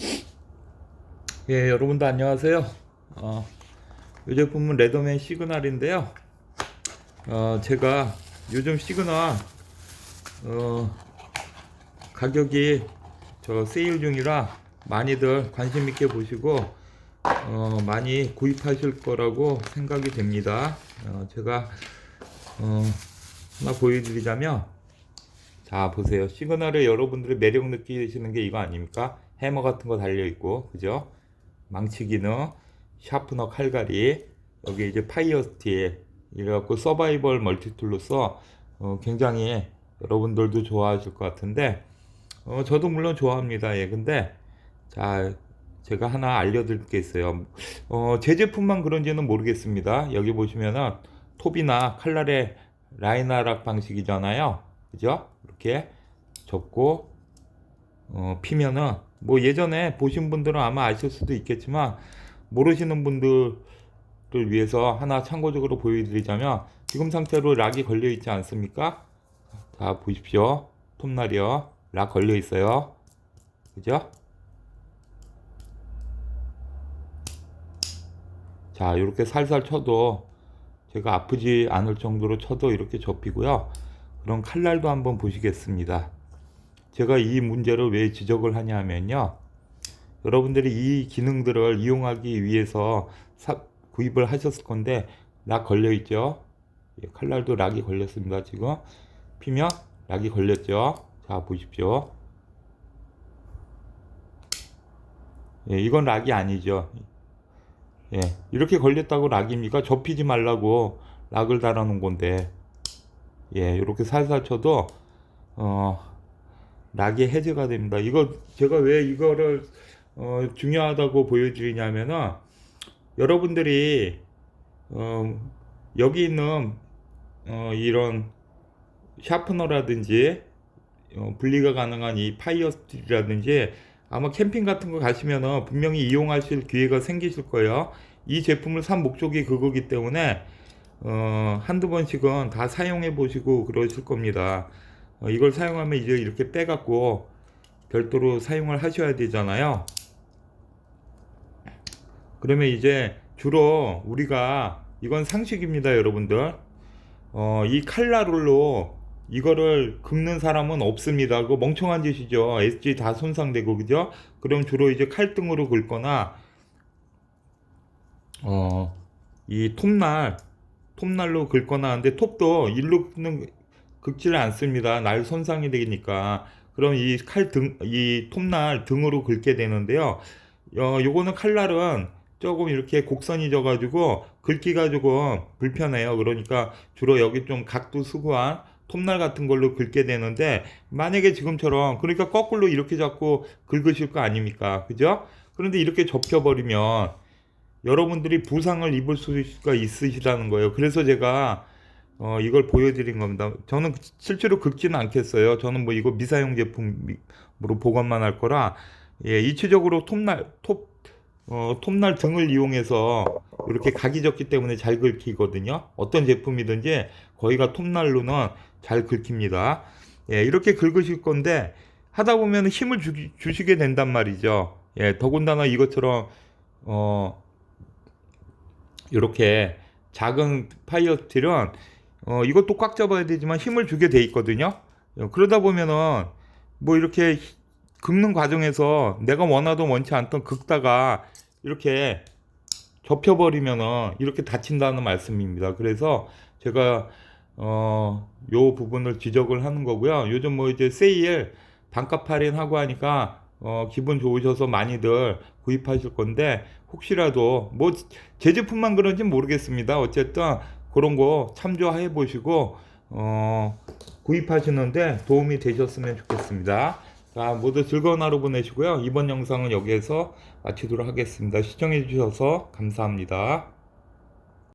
예, 여러분도 안녕하세요. 어, 이 제품은 레더맨 시그널인데요. 어, 제가 요즘 시그널 어, 가격이 저 세일 중이라 많이들 관심 있게 보시고 어, 많이 구입하실 거라고 생각이 됩니다. 어, 제가 어, 하나 보여드리자면 자 보세요 시그널에 여러분들이 매력 느끼시는 게 이거 아닙니까 해머 같은 거 달려 있고 그죠? 망치 기능 샤프너 칼갈이 여기 이제 파이어 스틸 이래갖고 서바이벌 멀티툴로서 어, 굉장히 여러분들도 좋아하실 것 같은데 어, 저도 물론 좋아합니다. 예 근데 자 제가 하나 알려드릴 게 있어요. 어, 제 제품만 그런지는 모르겠습니다. 여기 보시면은 톱이나 칼날의 라인하락 방식이잖아요. 그죠? 이렇게 접고 어, 피면은 뭐 예전에 보신 분들은 아마 아실 수도 있겠지만 모르시는 분들을 위해서 하나 참고적으로 보여드리자면 지금 상태로 락이 걸려 있지 않습니까? 자 보십시오. 톱날이요. 락 걸려 있어요. 그죠? 자 이렇게 살살 쳐도 제가 아프지 않을 정도로 쳐도 이렇게 접히고요. 그럼 칼날도 한번 보시겠습니다 제가 이 문제를 왜 지적을 하냐면요. 여러분들이 이 기능들을 이용하기 위해서 사, 구입을 하셨을 건데 락 걸려 있죠. 예, 칼날도 락이 걸렸습니다. 지금 피면 락이 걸렸죠. 자 보십시오. 예, 이건 락이 아니죠. 예, 이렇게 걸렸다고 락입니까? 접히지 말라고 락을 달아놓은 건데, 예, 이렇게 살살 쳐도 어. 락이 해제가 됩니다. 이거 제가 왜 이거를 어, 중요하다고 보여드리냐면은 여러분들이 어, 여기 있는 어, 이런 샤프너라든지 어, 분리가 가능한 이 파이어 스틸이라든지 아마 캠핑 같은 거 가시면은 분명히 이용하실 기회가 생기실 거예요. 이 제품을 산 목적이 그거기 때문에 어, 한두 번씩은 다 사용해 보시고 그러실 겁니다. 어, 이걸 사용하면 이제 이렇게 빼갖고 별도로 사용을 하셔야 되잖아요. 그러면 이제 주로 우리가 이건 상식입니다, 여러분들. 어, 이 칼날로 이거를 긁는 사람은 없습니다. 그거 멍청한 짓이죠. SG 다 손상되고 그죠? 그럼 주로 이제 칼등으로 긁거나 어, 이 톱날 톱날로 긁거나 하는데 톱도 일로 긁는 긁지를 않습니다. 날 손상이 되니까. 그럼 이 칼 등, 이 톱날 등으로 긁게 되는데요. 어, 요거는 칼날은 조금 이렇게 곡선이 져가지고 긁기가 조금 불편해요. 그러니까 주로 여기 좀 각도 수구한 톱날 같은 걸로 긁게 되는데 만약에 지금처럼 그러니까 거꾸로 이렇게 잡고 긁으실 거 아닙니까? 그죠? 그런데 이렇게 접혀버리면 여러분들이 부상을 입을 수가 있으시다는 거예요. 그래서 제가 어, 이걸 보여드린 겁니다. 저는 실제로 긁지는 않겠어요. 저는 뭐 이거 미사용 제품으로 보관만 할 거라, 예, 이체적으로 톱날, 톱, 어, 톱날 등을 이용해서 이렇게 각이 졌기 때문에 잘 긁히거든요. 어떤 제품이든지 거기가 톱날로는 잘 긁힙니다. 예, 이렇게 긁으실 건데, 하다 보면 힘을 주, 주시게 된단 말이죠. 예, 더군다나 이것처럼, 어, 이렇게 작은 파이어 스틸은 어, 이것도 꽉 잡아야 되지만 힘을 주게 돼 있거든요. 어, 그러다 보면은 뭐 이렇게 긁는 과정에서 내가 원하던 원치 않던 긁다가 이렇게 접혀버리면은 이렇게 다친다는 말씀입니다. 그래서 제가 어, 요 부분을 지적을 하는 거고요. 요즘 뭐 이제 세일 반값 할인하고 하니까 어, 기분 좋으셔서 많이들 구입하실 건데 혹시라도 뭐 제 제품만 그런지 모르겠습니다. 어쨌든 그런 거 참조해 보시고 어, 구입하시는데 도움이 되셨으면 좋겠습니다. 자, 모두 즐거운 하루 보내시고요. 이번 영상은 여기에서 마치도록 하겠습니다. 시청해 주셔서 감사합니다.